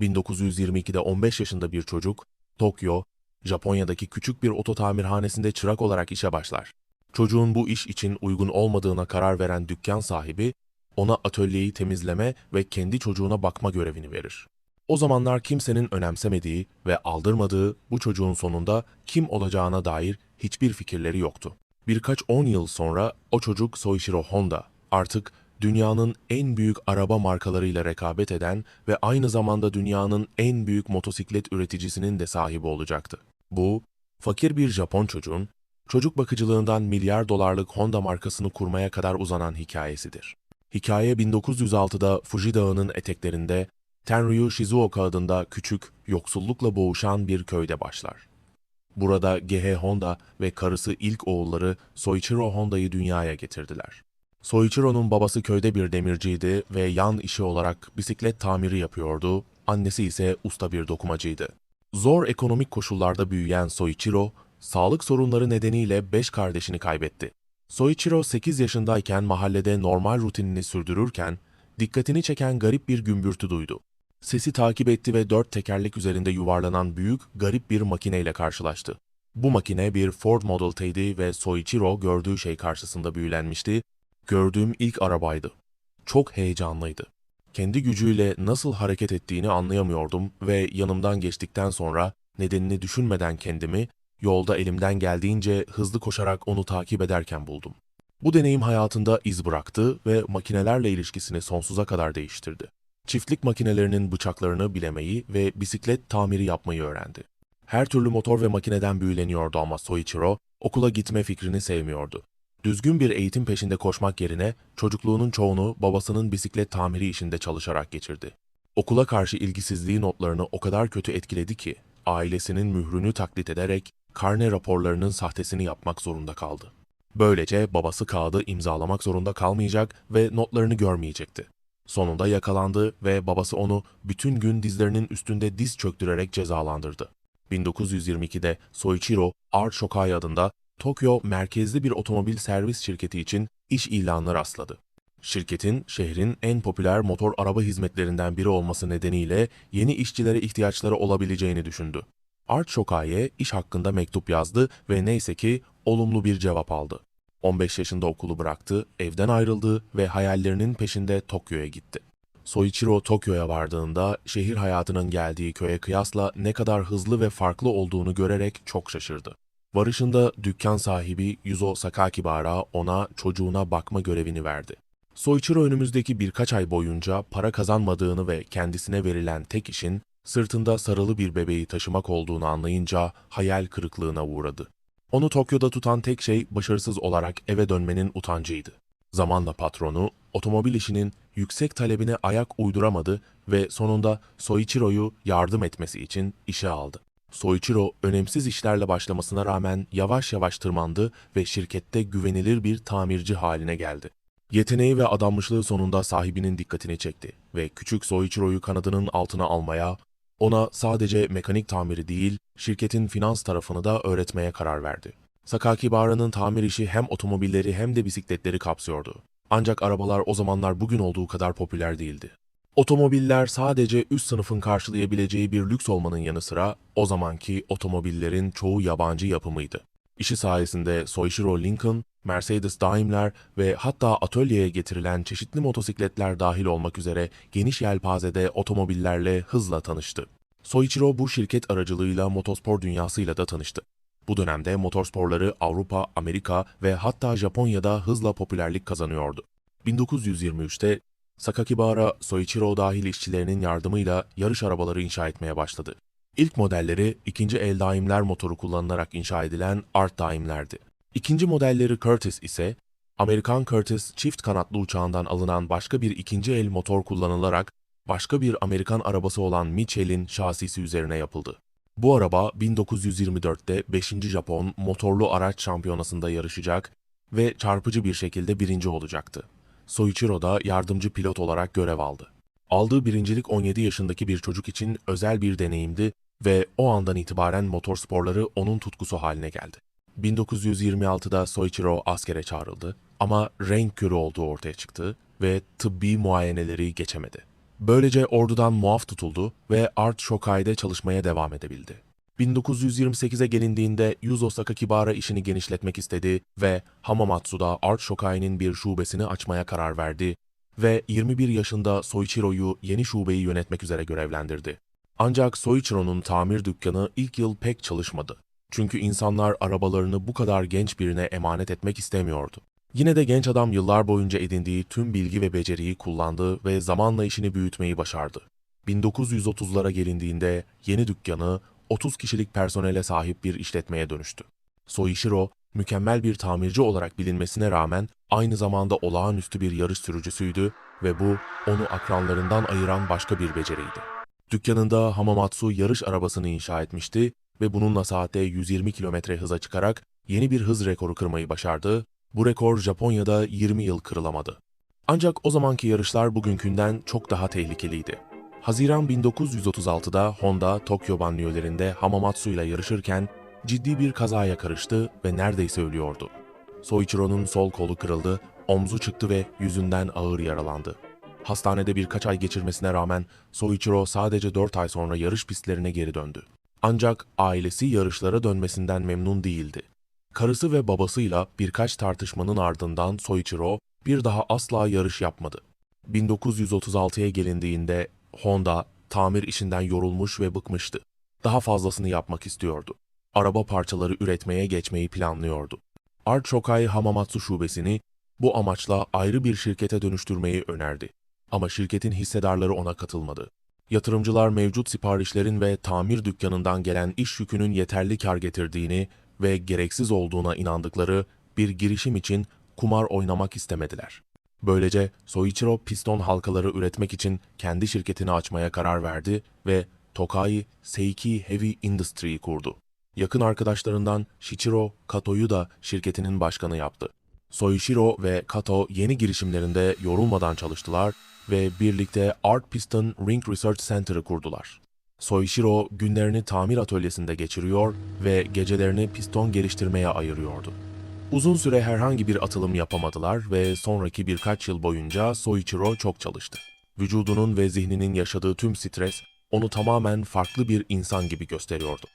1922'de 15 yaşında bir çocuk, Tokyo, Japonya'daki küçük bir oto tamirhanesinde çırak olarak işe başlar. Çocuğun bu iş için uygun olmadığına karar veren dükkan sahibi, ona atölyeyi temizleme ve kendi çocuğuna bakma görevini verir. O zamanlar kimsenin önemsemediği ve aldırmadığı bu çocuğun sonunda kim olacağına dair hiçbir fikirleri yoktu. Birkaç on yıl sonra o çocuk Soichiro Honda artık dünyanın en büyük araba markalarıyla rekabet eden ve aynı zamanda dünyanın en büyük motosiklet üreticisinin de sahibi olacaktı. Bu, fakir bir Japon çocuğun çocuk bakıcılığından milyar dolarlık Honda markasını kurmaya kadar uzanan hikayesidir. Hikaye 1906'da Fuji Dağı'nın eteklerinde Tenryu Shizuoka adında küçük, yoksullukla boğuşan bir köyde başlar. Burada Gehe Honda ve karısı ilk oğulları Soichiro Honda'yı dünyaya getirdiler. Soichiro'nun babası köyde bir demirciydi ve yan işi olarak bisiklet tamiri yapıyordu, annesi ise usta bir dokumacıydı. Zor ekonomik koşullarda büyüyen Soichiro, sağlık sorunları nedeniyle beş kardeşini kaybetti. Soichiro 8 yaşındayken mahallede normal rutinini sürdürürken, dikkatini çeken garip bir gümbürtü duydu. Sesi takip etti ve dört tekerlek üzerinde yuvarlanan büyük, garip bir makineyle karşılaştı. Bu makine bir Ford Model T'ydi ve Soichiro gördüğü şey karşısında büyülenmişti. Gördüğüm ilk arabaydı. Çok heyecanlıydı. Kendi gücüyle nasıl hareket ettiğini anlayamıyordum ve yanımdan geçtikten sonra nedenini düşünmeden kendimi yolda elimden geldiğince hızlı koşarak onu takip ederken buldum. Bu deneyim hayatında iz bıraktı ve makinelerle ilişkisini sonsuza kadar değiştirdi. Çiftlik makinelerinin bıçaklarını bilemeyi ve bisiklet tamiri yapmayı öğrendi. Her türlü motor ve makineden büyüleniyordu ama Soichiro okula gitme fikrini sevmiyordu. Düzgün bir eğitim peşinde koşmak yerine çocukluğunun çoğunu babasının bisiklet tamiri işinde çalışarak geçirdi. Okula karşı ilgisizliği notlarını o kadar kötü etkiledi ki ailesinin mührünü taklit ederek karne raporlarının sahtesini yapmak zorunda kaldı. Böylece babası kağıdı imzalamak zorunda kalmayacak ve notlarını görmeyecekti. Sonunda yakalandı ve babası onu bütün gün dizlerinin üstünde diz çöktürerek cezalandırdı. 1922'de Soichiro Art Shokai adında Tokyo merkezli bir otomobil servis şirketi için iş ilanına rastladı. Şirketin şehrin en popüler motor araba hizmetlerinden biri olması nedeniyle yeni işçilere ihtiyaçları olabileceğini düşündü. Art Shokai'ye iş hakkında mektup yazdı ve neyse ki olumlu bir cevap aldı. 15 yaşında okulu bıraktı, evden ayrıldı ve hayallerinin peşinde Tokyo'ya gitti. Soichiro Tokyo'ya vardığında şehir hayatının geldiği köye kıyasla ne kadar hızlı ve farklı olduğunu görerek çok şaşırdı. Varışında dükkan sahibi Yuzo Sakakibara ona çocuğuna bakma görevini verdi. Soichiro önümüzdeki birkaç ay boyunca para kazanmadığını ve kendisine verilen tek işin sırtında sarılı bir bebeği taşımak olduğunu anlayınca hayal kırıklığına uğradı. Onu Tokyo'da tutan tek şey başarısız olarak eve dönmenin utancıydı. Zamanla patronu, otomobil işinin yüksek talebine ayak uyduramadı ve sonunda Soichiro'yu yardım etmesi için işe aldı. Soichiro önemsiz işlerle başlamasına rağmen yavaş yavaş tırmandı ve şirkette güvenilir bir tamirci haline geldi. Yeteneği ve adanmışlığı sonunda sahibinin dikkatini çekti ve küçük Soichiro'yu kanadının altına almaya, ona sadece mekanik tamiri değil, şirketin finans tarafını da öğretmeye karar verdi. Sakakibara'nın tamir işi hem otomobilleri hem de bisikletleri kapsıyordu. Ancak arabalar o zamanlar bugün olduğu kadar popüler değildi. Otomobiller sadece üst sınıfın karşılayabileceği bir lüks olmanın yanı sıra o zamanki otomobillerin çoğu yabancı yapımıydı. İşi sayesinde Soichiro Lincoln, Mercedes Daimler ve hatta atölyeye getirilen çeşitli motosikletler dahil olmak üzere geniş yelpazede otomobillerle hızla tanıştı. Soichiro bu şirket aracılığıyla motospor dünyasıyla da tanıştı. Bu dönemde motorsporları Avrupa, Amerika ve hatta Japonya'da hızla popülerlik kazanıyordu. 1923'te Sakakibara, Soichiro dahil işçilerinin yardımıyla yarış arabaları inşa etmeye başladı. İlk modelleri ikinci el daimler motoru kullanılarak inşa edilen Art daimlerdi. İkinci modelleri Curtis ise Amerikan Curtis çift kanatlı uçağından alınan başka bir ikinci el motor kullanılarak başka bir Amerikan arabası olan Mitchell'in şasisi üzerine yapıldı. Bu araba 1924'te 5. Japon motorlu araç şampiyonasında yarışacak ve çarpıcı bir şekilde birinci olacaktı. Soichiro da yardımcı pilot olarak görev aldı. Aldığı birincilik 17 yaşındaki bir çocuk için özel bir deneyimdi ve o andan itibaren motorsporları onun tutkusu haline geldi. 1926'da Soichiro askere çağrıldı ama renk körü olduğu ortaya çıktı ve tıbbi muayeneleri geçemedi. Böylece ordudan muaf tutuldu ve Art Shokai'de çalışmaya devam edebildi. 1928'e gelindiğinde Yuzo Sakakibara işini genişletmek istedi ve Hamamatsu'da Art Shokai'nin bir şubesini açmaya karar verdi ve 21 yaşında Soichiro'yu yeni şubeyi yönetmek üzere görevlendirdi. Ancak Soichiro'nun tamir dükkanı ilk yıl pek çalışmadı. Çünkü insanlar arabalarını bu kadar genç birine emanet etmek istemiyordu. Yine de genç adam yıllar boyunca edindiği tüm bilgi ve beceriyi kullandı ve zamanla işini büyütmeyi başardı. 1930'lara gelindiğinde yeni dükkanı 30 kişilik personele sahip bir işletmeye dönüştü. Soichiro, mükemmel bir tamirci olarak bilinmesine rağmen aynı zamanda olağanüstü bir yarış sürücüsüydü ve bu onu akranlarından ayıran başka bir beceriydi. Dükkanında Hamamatsu yarış arabasını inşa etmişti ve bununla saatte 120 kilometre hıza çıkarak yeni bir hız rekoru kırmayı başardı. Bu rekor Japonya'da 20 yıl kırılamadı. Ancak o zamanki yarışlar bugünkünden çok daha tehlikeliydi. Haziran 1936'da Honda Tokyo banliyölerinde Hamamatsu ile yarışırken ciddi bir kazaya karıştı ve neredeyse ölüyordu. Soichiro'nun sol kolu kırıldı, omzu çıktı ve yüzünden ağır yaralandı. Hastanede birkaç ay geçirmesine rağmen Soichiro sadece 4 ay sonra yarış pistlerine geri döndü. Ancak ailesi yarışlara dönmesinden memnun değildi. Karısı ve babasıyla birkaç tartışmanın ardından Soichiro bir daha asla yarış yapmadı. 1936'ya gelindiğinde Honda tamir işinden yorulmuş ve bıkmıştı. Daha fazlasını yapmak istiyordu. Araba parçaları üretmeye geçmeyi planlıyordu. Art Shokai Hamamatsu şubesini bu amaçla ayrı bir şirkete dönüştürmeyi önerdi. Ama şirketin hissedarları ona katılmadı. Yatırımcılar mevcut siparişlerin ve tamir dükkanından gelen iş yükünün yeterli kar getirdiğini ve gereksiz olduğuna inandıkları bir girişim için kumar oynamak istemediler. Böylece Soichiro piston halkaları üretmek için kendi şirketini açmaya karar verdi ve Tokai Seiki Heavy Industry'yi kurdu. Yakın arkadaşlarından Shichiro Kato'yu da şirketinin başkanı yaptı. Soichiro ve Kato yeni girişimlerinde yorulmadan çalıştılar ve birlikte Art Piston Ring Research Center'ı kurdular. Soichiro günlerini tamir atölyesinde geçiriyor ve gecelerini piston geliştirmeye ayırıyordu. Uzun süre herhangi bir atılım yapamadılar ve sonraki birkaç yıl boyunca Soichiro çok çalıştı. Vücudunun ve zihninin yaşadığı tüm stres onu tamamen farklı bir insan gibi gösteriyordu.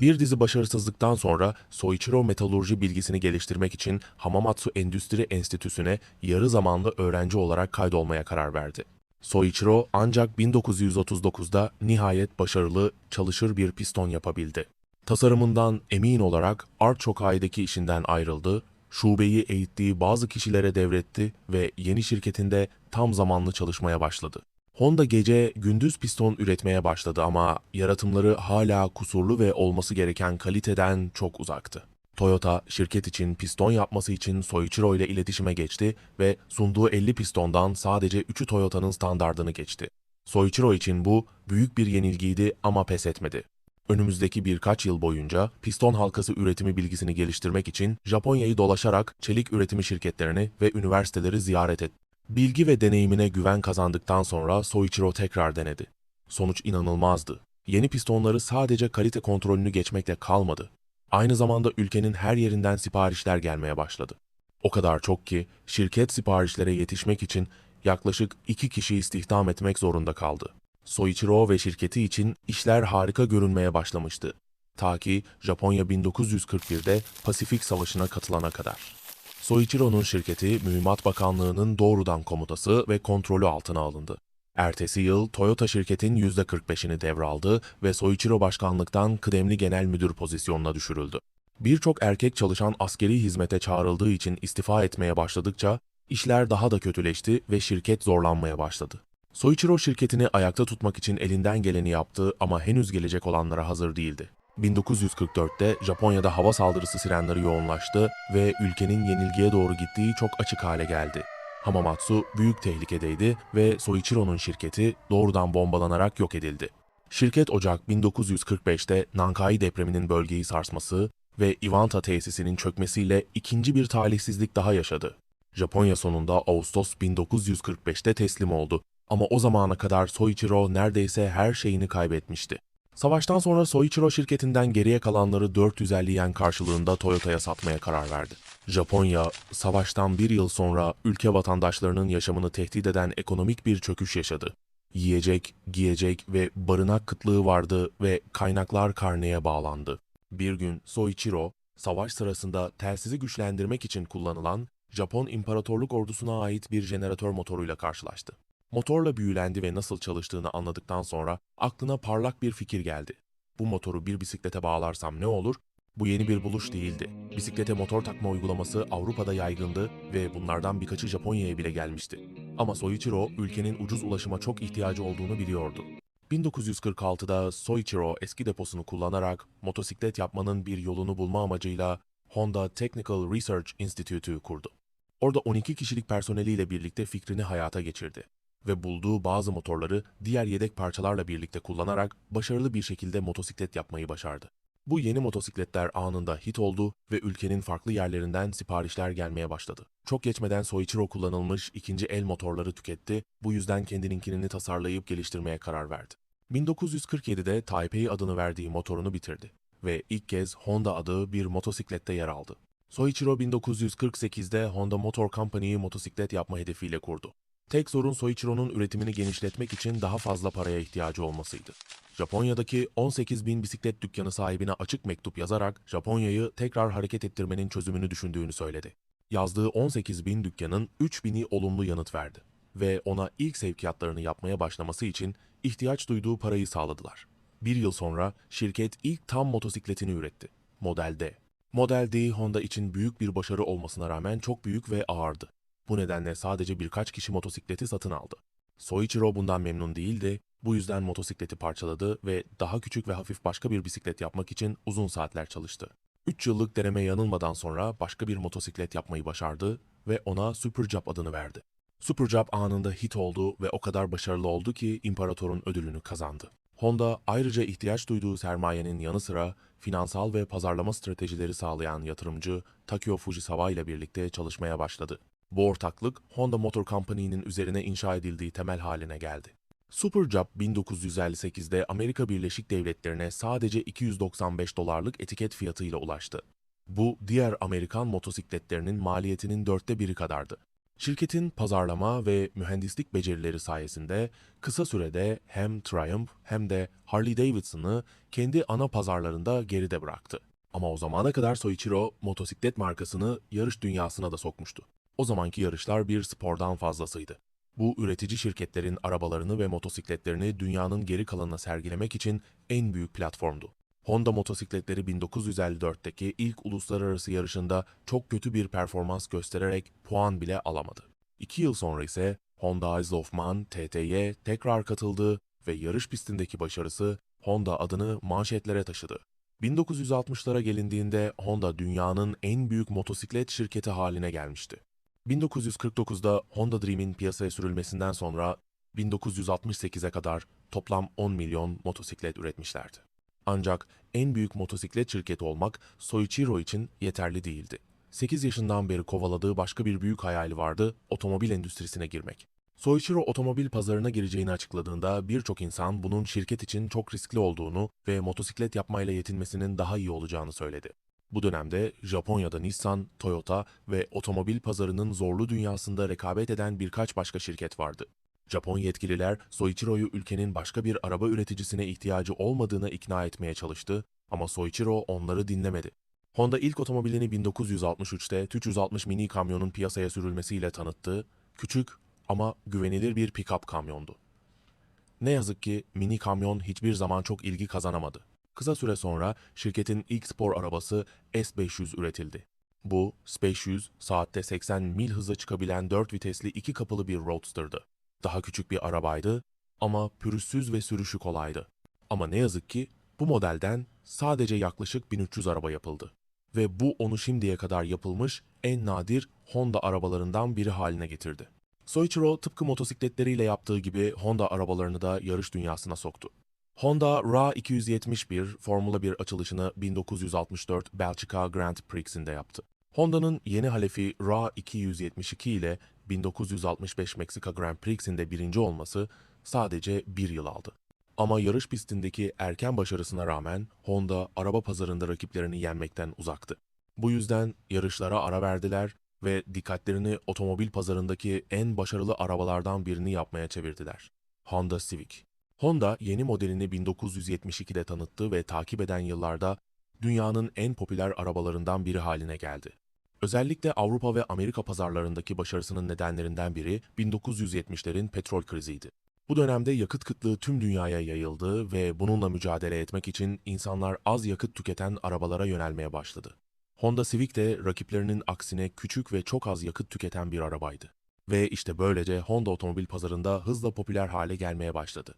Bir dizi başarısızlıktan sonra Soichiro metalurji bilgisini geliştirmek için Hamamatsu Endüstri Enstitüsü'ne yarı zamanlı öğrenci olarak kaydolmaya karar verdi. Soichiro ancak 1939'da nihayet başarılı, çalışır bir piston yapabildi. Tasarımından emin olarak Art Shokai'deki işinden ayrıldı, şubeyi eğittiği bazı kişilere devretti ve yeni şirketinde tam zamanlı çalışmaya başladı. Honda gece gündüz piston üretmeye başladı ama yaratımları hala kusurlu ve olması gereken kaliteden çok uzaktı. Toyota şirket için piston yapması için Soichiro ile iletişime geçti ve sunduğu 50 pistondan sadece 3'ü Toyota'nın standardını geçti. Soichiro için bu büyük bir yenilgiydi ama pes etmedi. Önümüzdeki birkaç yıl boyunca piston halkası üretimi bilgisini geliştirmek için Japonya'yı dolaşarak çelik üretimi şirketlerini ve üniversiteleri ziyaret etti. Bilgi ve deneyimine güven kazandıktan sonra Soichiro tekrar denedi. Sonuç inanılmazdı. Yeni pistonları sadece kalite kontrolünü geçmekle kalmadı. Aynı zamanda ülkenin her yerinden siparişler gelmeye başladı. O kadar çok ki şirket siparişlere yetişmek için yaklaşık iki kişi istihdam etmek zorunda kaldı. Soichiro ve şirketi için işler harika görünmeye başlamıştı. Ta ki Japonya 1941'de Pasifik Savaşı'na katılana kadar. Soichiro'nun şirketi Mühimmat Bakanlığı'nın doğrudan komutası ve kontrolü altına alındı. Ertesi yıl Toyota şirketin %45'ini devraldı ve Soichiro başkanlıktan kıdemli genel müdür pozisyonuna düşürüldü. Birçok erkek çalışan askeri hizmete çağrıldığı için istifa etmeye başladıkça işler daha da kötüleşti ve şirket zorlanmaya başladı. Soichiro şirketini ayakta tutmak için elinden geleni yaptı ama henüz gelecek olanlara hazır değildi. 1944'te Japonya'da hava saldırısı sirenleri yoğunlaştı ve ülkenin yenilgiye doğru gittiği çok açık hale geldi. Hamamatsu büyük tehlikedeydi ve Soichiro'nun şirketi doğrudan bombalanarak yok edildi. Şirket Ocak 1945'te Nankai depreminin bölgeyi sarsması ve Iwanta tesisinin çökmesiyle ikinci bir talihsizlik daha yaşadı. Japonya sonunda Ağustos 1945'te teslim oldu ama o zamana kadar Soichiro neredeyse her şeyini kaybetmişti. Savaştan sonra Soichiro şirketinden geriye kalanları 450 yen karşılığında Toyota'ya satmaya karar verdi. Japonya, savaştan bir yıl sonra ülke vatandaşlarının yaşamını tehdit eden ekonomik bir çöküş yaşadı. Yiyecek, giyecek ve barınak kıtlığı vardı ve kaynaklar karneye bağlandı. Bir gün Soichiro, savaş sırasında telsizi güçlendirmek için kullanılan Japon İmparatorluk Ordusu'na ait bir jeneratör motoruyla karşılaştı. Motorla büyülendi ve nasıl çalıştığını anladıktan sonra aklına parlak bir fikir geldi. Bu motoru bir bisiklete bağlarsam ne olur? Bu yeni bir buluş değildi. Bisiklete motor takma uygulaması Avrupa'da yaygındı ve bunlardan birkaçı Japonya'ya bile gelmişti. Ama Soichiro ülkenin ucuz ulaşıma çok ihtiyacı olduğunu biliyordu. 1946'da Soichiro eski deposunu kullanarak motosiklet yapmanın bir yolunu bulma amacıyla Honda Technical Research Institute'u kurdu. Orada 12 kişilik personeliyle birlikte fikrini hayata geçirdi ve bulduğu bazı motorları diğer yedek parçalarla birlikte kullanarak başarılı bir şekilde motosiklet yapmayı başardı. Bu yeni motosikletler anında hit oldu ve ülkenin farklı yerlerinden siparişler gelmeye başladı. Çok geçmeden Soichiro kullanılmış ikinci el motorları tüketti, bu yüzden kendininkini tasarlayıp geliştirmeye karar verdi. 1947'de Taipei adını verdiği motorunu bitirdi ve ilk kez Honda adı bir motosiklette yer aldı. Soichiro 1948'de Honda Motor Company'yi motosiklet yapma hedefiyle kurdu. Tek sorun Soichiro'nun üretimini genişletmek için daha fazla paraya ihtiyacı olmasıydı. Japonya'daki 18 bin bisiklet dükkanı sahibine açık mektup yazarak Japonya'yı tekrar hareket ettirmenin çözümünü düşündüğünü söyledi. Yazdığı 18 bin dükkanın 3 bini olumlu yanıt verdi ve ona ilk sevkiyatlarını yapmaya başlaması için ihtiyaç duyduğu parayı sağladılar. Bir yıl sonra şirket ilk tam motosikletini üretti. Model D. Model D Honda için büyük bir başarı olmasına rağmen çok büyük ve ağırdı. Bu nedenle sadece birkaç kişi motosikleti satın aldı. Soichiro bundan memnun değildi, bu yüzden motosikleti parçaladı ve daha küçük ve hafif başka bir bisiklet yapmak için uzun saatler çalıştı. 3 yıllık deneme yanılmadan sonra başka bir motosiklet yapmayı başardı ve ona Superjump adını verdi. Superjump anında hit oldu ve o kadar başarılı oldu ki imparatorun ödülünü kazandı. Honda ayrıca ihtiyaç duyduğu sermayenin yanı sıra finansal ve pazarlama stratejileri sağlayan yatırımcı Takeo Fujisawa ile birlikte çalışmaya başladı. Bu ortaklık Honda Motor Company'nin üzerine inşa edildiği temel haline geldi. Superjob 1958'de Amerika Birleşik Devletleri'ne sadece 295 dolarlık etiket fiyatıyla ulaştı. Bu diğer Amerikan motosikletlerinin maliyetinin dörtte biri kadardı. Şirketin pazarlama ve mühendislik becerileri sayesinde kısa sürede hem Triumph hem de Harley Davidson'ı kendi ana pazarlarında geride bıraktı. Ama o zamana kadar Soichiro motosiklet markasını yarış dünyasına da sokmuştu. O zamanki yarışlar bir spordan fazlasıydı. Bu üretici şirketlerin arabalarını ve motosikletlerini dünyanın geri kalanına sergilemek için en büyük platformdu. Honda motosikletleri 1954'teki ilk uluslararası yarışında çok kötü bir performans göstererek puan bile alamadı. İki yıl sonra ise Honda Isle of Man TT'ye tekrar katıldı ve yarış pistindeki başarısı Honda adını manşetlere taşıdı. 1960'lara gelindiğinde Honda dünyanın en büyük motosiklet şirketi haline gelmişti. 1949'da Honda Dream'in piyasaya sürülmesinden sonra 1968'e kadar toplam 10 milyon motosiklet üretmişlerdi. Ancak en büyük motosiklet şirketi olmak Soichiro için yeterli değildi. 8 yaşından beri kovaladığı başka bir büyük hayali vardı, otomobil endüstrisine girmek. Soichiro otomobil pazarına gireceğini açıkladığında birçok insan bunun şirket için çok riskli olduğunu ve motosiklet yapmayla yetinmesinin daha iyi olacağını söyledi. Bu dönemde Japonya'da Nissan, Toyota ve otomobil pazarının zorlu dünyasında rekabet eden birkaç başka şirket vardı. Japon yetkililer Soichiro'yu ülkenin başka bir araba üreticisine ihtiyacı olmadığına ikna etmeye çalıştı ama Soichiro onları dinlemedi. Honda ilk otomobilini 1963'te 360 mini kamyonun piyasaya sürülmesiyle tanıttı, küçük ama güvenilir bir pick-up kamyondu. Ne yazık ki mini kamyon hiçbir zaman çok ilgi kazanamadı. Kısa süre sonra şirketin ilk spor arabası S500 üretildi. Bu, S500, saatte 80 mil hıza çıkabilen 4 vitesli iki kapılı bir roadster'dı. Daha küçük bir arabaydı ama pürüzsüz ve sürüşü kolaydı. Ama ne yazık ki bu modelden sadece yaklaşık 1300 araba yapıldı. Ve bu onu şimdiye kadar yapılmış en nadir Honda arabalarından biri haline getirdi. Soichiro tıpkı motosikletleriyle yaptığı gibi Honda arabalarını da yarış dünyasına soktu. Honda RA271 Formula 1 açılışını 1964 Belçika Grand Prix'sinde yaptı. Honda'nın yeni halefi RA272 ile 1965 Meksika Grand Prix'sinde birinci olması sadece bir yıl aldı. Ama yarış pistindeki erken başarısına rağmen Honda araba pazarında rakiplerini yenmekten uzaktı. Bu yüzden yarışlara ara verdiler ve dikkatlerini otomobil pazarındaki en başarılı arabalardan birini yapmaya çevirdiler. Honda Civic. Honda yeni modelini 1972'de tanıttı ve takip eden yıllarda dünyanın en popüler arabalarından biri haline geldi. Özellikle Avrupa ve Amerika pazarlarındaki başarısının nedenlerinden biri 1970'lerin petrol kriziydi. Bu dönemde yakıt kıtlığı tüm dünyaya yayıldı ve bununla mücadele etmek için insanlar az yakıt tüketen arabalara yönelmeye başladı. Honda Civic de rakiplerinin aksine küçük ve çok az yakıt tüketen bir arabaydı. Ve işte böylece Honda otomobil pazarında hızla popüler hale gelmeye başladı.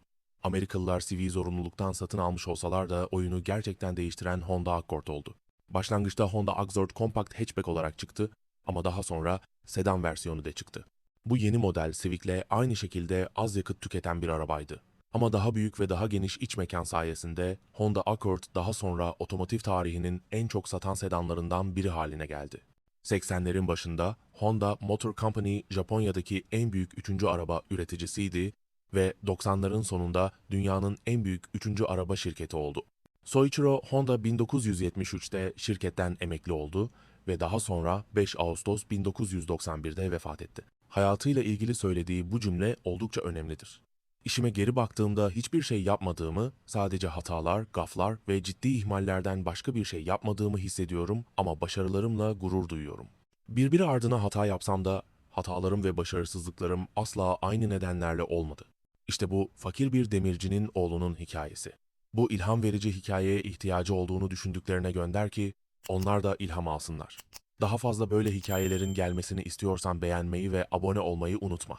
Amerikalılar Civic'i zorunluluktan satın almış olsalar da oyunu gerçekten değiştiren Honda Accord oldu. Başlangıçta Honda Accord Compact Hatchback olarak çıktı ama daha sonra sedan versiyonu da çıktı. Bu yeni model Civic'le aynı şekilde az yakıt tüketen bir arabaydı. Ama daha büyük ve daha geniş iç mekan sayesinde Honda Accord daha sonra otomotiv tarihinin en çok satan sedanlarından biri haline geldi. 80'lerin başında Honda Motor Company Japonya'daki en büyük üçüncü araba üreticisiydi ve 90'ların sonunda dünyanın en büyük üçüncü araba şirketi oldu. Soichiro Honda 1973'te şirketten emekli oldu ve daha sonra 5 Ağustos 1991'de vefat etti. Hayatıyla ilgili söylediği bu cümle oldukça önemlidir. İşime geri baktığımda hiçbir şey yapmadığımı, sadece hatalar, gaflar ve ciddi ihmallerden başka bir şey yapmadığımı hissediyorum ama başarılarımla gurur duyuyorum. Birbiri ardına hata yapsam da hatalarım ve başarısızlıklarım asla aynı nedenlerle olmadı. İşte bu fakir bir demircinin oğlunun hikayesi. Bu ilham verici hikayeye ihtiyacı olduğunu düşündüklerine gönder ki onlar da ilham alsınlar. Daha fazla böyle hikayelerin gelmesini istiyorsan beğenmeyi ve abone olmayı unutma.